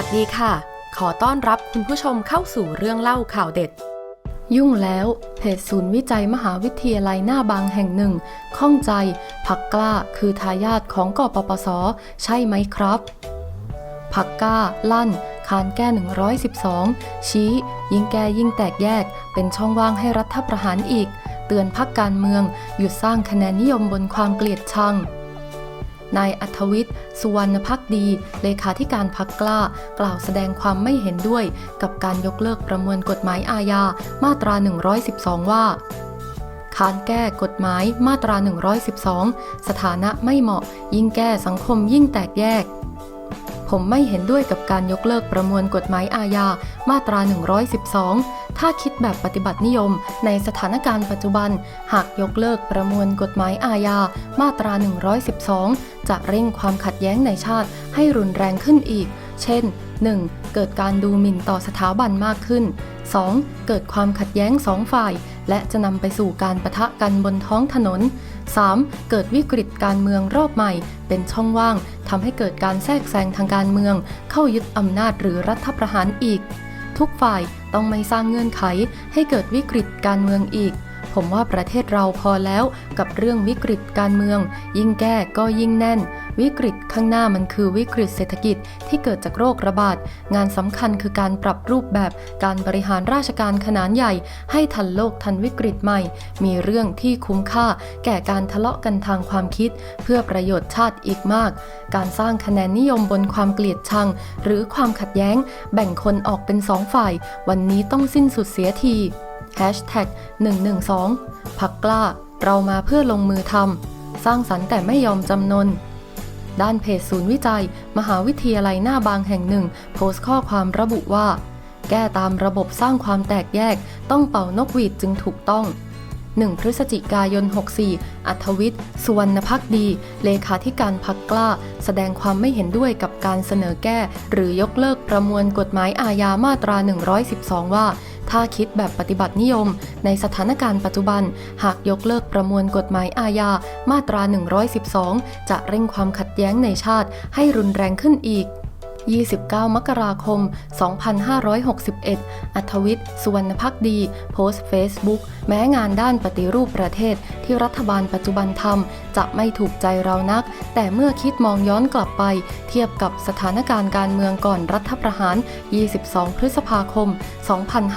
วัสดีค่ะ ขอต้อนรับคุณผู้ชมเข้าสู่เรื่องเล่าข่าวเด็ด ยุ่งแล้วเพจศูนย์วิจัยมหาวิทยาลัยหน้าบางแห่งหนึ่ง ข้องใจพักกล้าคือทายาทของกปปส ใช่ไหมครับพักกล้า ลั่น คานแก้ 112 ชี้ ยิ่งแก้ยิ่งแตกแยก เป็นช่องว่างให้รัฐประหารอีก เตือนพักการเมือง หยุดสร้างคะแนนนิยมบนความเกลียดชัง นายอัธวิทย์ สุวรรณพักดี เลขาธิการพักกล้า กล่าวแสดงความไม่เห็นด้วย กับการยกเลิกประมวลกฎหมายอาญา มาตรา 112 ว่าคานแก้กฎหมายมาตรา 112 สถานะไม่เหมาะ ยิ่งแก้สังคมยิ่งแตกแยก ผมไม่เห็นด้วยกับการยกเลิกประมวลกฎหมายอาญา มาตรา 112 ถ้าคิดแบบปฏิบัตินิยม ในสถานการณ์ปัจจุบัน หากยกเลิกประมวลกฎหมายอาญา มาตรา 112 จะเร่งความขัดแย้งในชาติให้รุนแรงขึ้นอีก เช่น 1. เกิดการดูหมิ่นต่อสถาบันมากขึ้น 2. เกิดความขัดแย้งสองฝ่าย และจะนำไปสู่การประทะกันบนท้องถนน 3. เกิดวิกฤตการเมืองรอบใหม่ เป็นช่องว่างทำให้เกิดการแทรกแซงทางการเมือง เข้ายึดอำนาจหรือรัฐประหารอีก ทุกฝ่ายต้องไม่สร้างเงื่อนไขให้เกิดวิกฤตการเมืองอีก ผมว่าประเทศเราพอแล้วกับเรื่องวิกฤตการเมือง ยิ่งแก้ก็ยิ่งแน่น วิกฤตข้างหน้ามันคือวิกฤตเศรษฐกิจที่เกิดจากโรคระบาด งานสำคัญคือการปรับรูปแบบการบริหารราชการขนาดใหญ่ ให้ทันโลกทันวิกฤตใหม่ มีเรื่องที่คุ้มค่า แก่การทะเลาะกันทางความคิด เพื่อประโยชน์ชาติอีกมาก การสร้างคะแนนนิยมบนความเกลียดชัง หรือความขัดแย้ง แบ่งคนออกเป็นสองฝ่าย วันนี้ต้องสิ้นสุดเสียที 112 พักกล้าเรามาเพื่อลงมือทำสร้างสรรค์แต่ไม่ยอมจำนน ด้านเพจศูนย์วิจัย มหาวิทยาลัยหน้าบางแห่งหนึ่ง โพสต์ข้อความระบุว่า แก้ตามระบบสร้างความแตกแยก ต้องเป่านกหวีดจึงถูกต้อง 1 พฤศจิกายน 64 อัธวิทย์สุวรรณพักดี เลขาธิการพักกล้า แสดงความไม่เห็นด้วยกับการเสนอแก้ หรือยกเลิกประมวลกฎหมายอาญามาตรา 112 ว่า ถ้าคิดแบบปฏิบัตินิยม ในสถานการณ์ปัจจุบัน หากยกเลิกประมวลกฎหมายอาญามาตรา 112 จะเร่งความขัดแย้งในชาติให้รุนแรงขึ้นอีก 29 มกราคม 2561 อัธวิทย์ สุวรรณพักดี โพสต์เฟซบุ๊กแม้งานด้านปฏิรูปประเทศที่รัฐบาลปัจจุบันทำจะไม่ถูกใจเรานัก แต่เมื่อคิดมองย้อนกลับไป เทียบกับสถานการณ์การเมืองก่อนรัฐประหาร 22 พฤษภาคม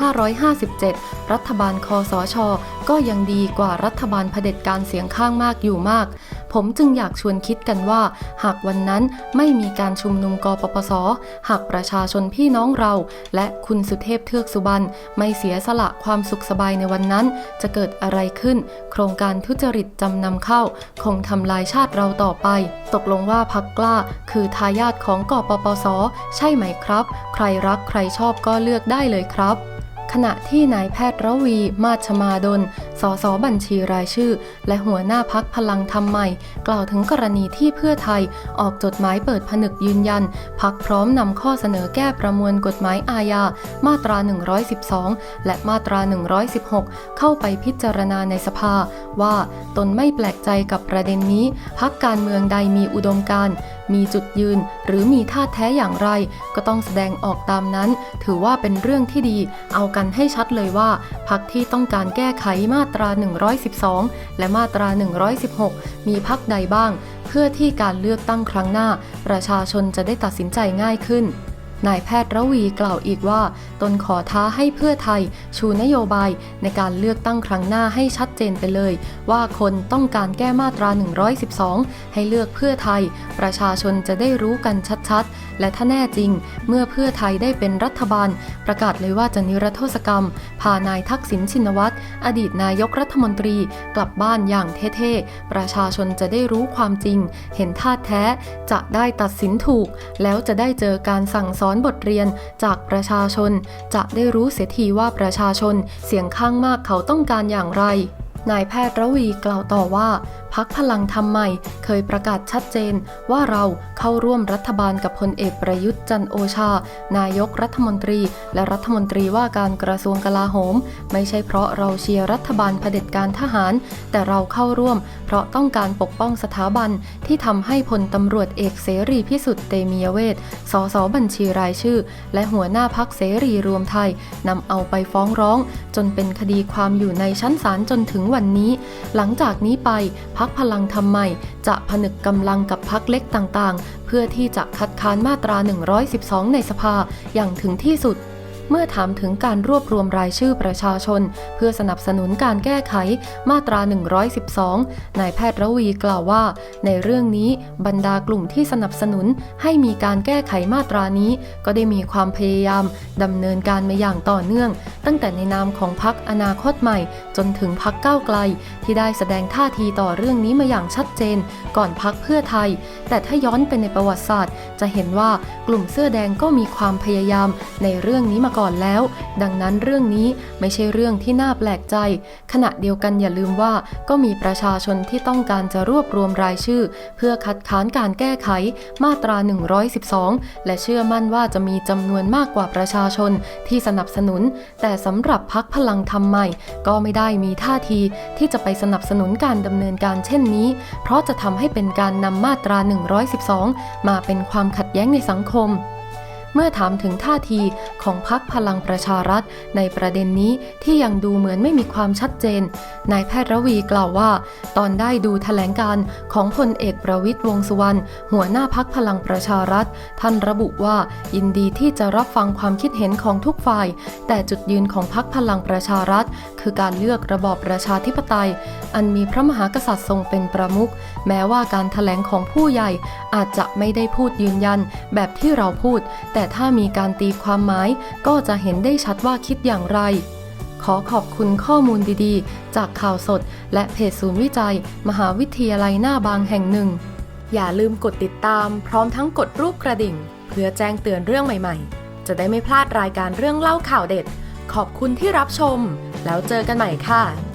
2557 รัฐบาลคอสช ก็ยังดีกว่ารัฐบาลเผด็จการเสียงข้างมากอยู่มาก ผมจึงอยากชวนคิดกันว่า หากวันนั้นไม่มีการชุมนุมกปปส หากประชาชนพี่น้องเรา และคุณสุเทพเทือกสุบรรณไม่เสียสละความสุขสบายในวันนั้น จะเกิดอะไรขึ้น โครงการทุจริตจำนำเข้า คงทำลายชาติเราต่อไป ตกลงว่าพักกล้า คือทายาทของกปปส ใช่ไหมครับ ใครรักใครชอบก็เลือกได้เลยครับ ขณะที่นายแพทย์ระวี มาชมาดล สสบัญชีรายชื่อ และหัวหน้าพักพลังธรรมใหม่ กล่าวถึงกรณีที่เพื่อไทยออกจดหมายเปิดผนึกยืนยัน พักพร้อมนำข้อเสนอแก้ประมวลกฎหมายอาญา มาตรา 112 และมาตรา 116 เข้าไปพิจารณาในสภา ว่าตนไม่แปลกใจกับประเด็นนี้ พักการเมืองใดมีอุดมการ มีจุดยืน หรือมีท่าแท้อย่างไร ก็ต้องแสดงออกตามนั้น ถือว่าเป็นเรื่องที่ดี เอากันให้ชัดเลยว่าพักที่ต้องการแก้ไขมาตรา 112 และมาตรา 116 มีพักใดบ้าง เพื่อที่การเลือกตั้งครั้งหน้า ประชาชนจะได้ตัดสินใจง่ายขึ้น นายแพทย์ระวีกล่าวอีกว่า ตนขอท้าให้เพื่อไทย ชูนโยบาย ในการเลือกตั้งครั้งหน้าให้ชัดเจนไปเลย ว่าคนต้องการแก้มาตรา 112 ให้เลือกเพื่อไทย ประชาชนจะได้รู้กันชัดๆ และถ้าแน่จริง เมื่อเพื่อไทยได้เป็นรัฐบาล ประกาศเลยว่าจะนิรโทษกรรม พานายทักษิณชินวัตรอดีตนายกรัฐมนตรี กลับบ้านอย่างเท่ๆ ประชาชนจะได้รู้ความจริง เห็นท่าแท้จะได้ตัดสินถูก แล้วจะได้เจอการสั่งสอนบทเรียนจากประชาชน จะได้รู้เสียทีว่าประชาชนเสียงข้างมากเขาต้องการอย่างไรนายแพทย์ระวีกล่าวต่อว่า พักพลังธรรมใหม่ เคยประกาศชัดเจน ว่าเราเข้าร่วมรัฐบาลกับพลเอกประยุทธ์จันโอชา นายกรัฐมนตรี และรัฐมนตรีว่าการกระทรวงกลาโหม ไม่ใช่เพราะเราเชียร์รัฐบาลเผด็จการทหาร แต่เราเข้าร่วม เพราะต้องการปกป้องสถาบันที่ทำให้พลตำรวจเอกเสรีพิสุทธิ์เตมียเวทสสบัญชีรายชื่อ และหัวหน้าพักเสรีรวมไทยนำเอาไปฟ้องร้อง จนเป็นคดีความอยู่ในชั้นศาลจนถึงวันนี้ หลังจากนี้ไปพพักพลังทำใหม่ จะผนึกกำลังกับพักเล็กต่างๆ เพื่อที่จะคัดค้านมาตรา 112 ในสภาอย่างถึงที่สุด เมื่อถามถึงการรวบรวมรายชื่อประชาชน เพื่อสนับสนุนการแก้ไขมาตรา 112 นายแพทย์ระวีกล่าวว่า ในเรื่องนี้บรรดากลุ่มที่สนับสนุนให้มีการแก้ไขมาตรานี้ ก็ได้มีความพยายามดำเนินการมาอย่างต่อเนื่อง ตั้งแต่ในนามของพักอนาคตใหม่ จนถึงพักก้าวไกล ที่ได้แสดงท่าทีต่อเรื่องนี้มาอย่างชัดเจน ก่อนพักเพื่อไทย แต่ถ้าย้อนไปในประวัติศาสตร์ จะเห็นว่ากลุ่มเสื้อแดงก็มีความพยายามในเรื่องนี้มาก่อนแล้ว ดังนั้นเรื่องนี้ไม่ใช่เรื่องที่น่าแปลกใจ ขณะเดียวกันอย่าลืมว่าก็มีประชาชนที่ต้องการจะรวบรวมรายชื่อ เพื่อคัดค้านการแก้ไขมาตรา 112 และเชื่อมั่นว่าจะมีจำนวนมากกว่าประชาชนที่สนับสนุน แต่สำหรับพักพลังธรรมใหม่ ก็ไม่ได้มีท่าทีที่จะไปสนับสนุนการดำเนินการเช่นนี้ เพราะจะทำให้เป็นการนำมาตรา 112 มาเป็นความขัดแย้งในสังคม เมื่อถามถึงท่าทีของพักพลังประชารัฐ ในประเด็นนี้ที่ยังดูเหมือนไม่มีความชัดเจน นายแพทย์ระวีกล่าวว่า ตอนได้ดูแถลงการ์ของพลเอกประวิตยวงษ์สุวรรณหัวหน้าพักพลังประชารัฐ ท่านระบุว่ายินดีที่จะรับฟังความคิดเห็นของทุกฝ่าย แต่จุดยืนของพักพลังประชารัฐ คือการเลือกระบอบประชาธิปไตย อันมีพระมหากษัตริย์ทรงเป็นประมุขแม้ว่าการถแถลงของผู้ใหญ่อาจจะไม่ได้พูดยืนยันแบบที่เราพูด แต่แต่ถ้ามีการตีความหมายก็จะเห็นได้ชัดว่าคิดอย่างไร ขอขอบคุณข้อมูลดีๆ จากข่าวสด และเพจศูนย์วิจัย มหาวิทยาลัยหน้าบางแห่งหนึ่ง อย่าลืมกดติดตาม พร้อมทั้งกดรูปกระดิ่ง เพื่อแจ้งเตือนเรื่องใหม่ๆ จะได้ไม่พลาดรายการเรื่องเล่าข่าวเด็ด ขอบคุณที่รับชม แล้วเจอกันใหม่ค่ะ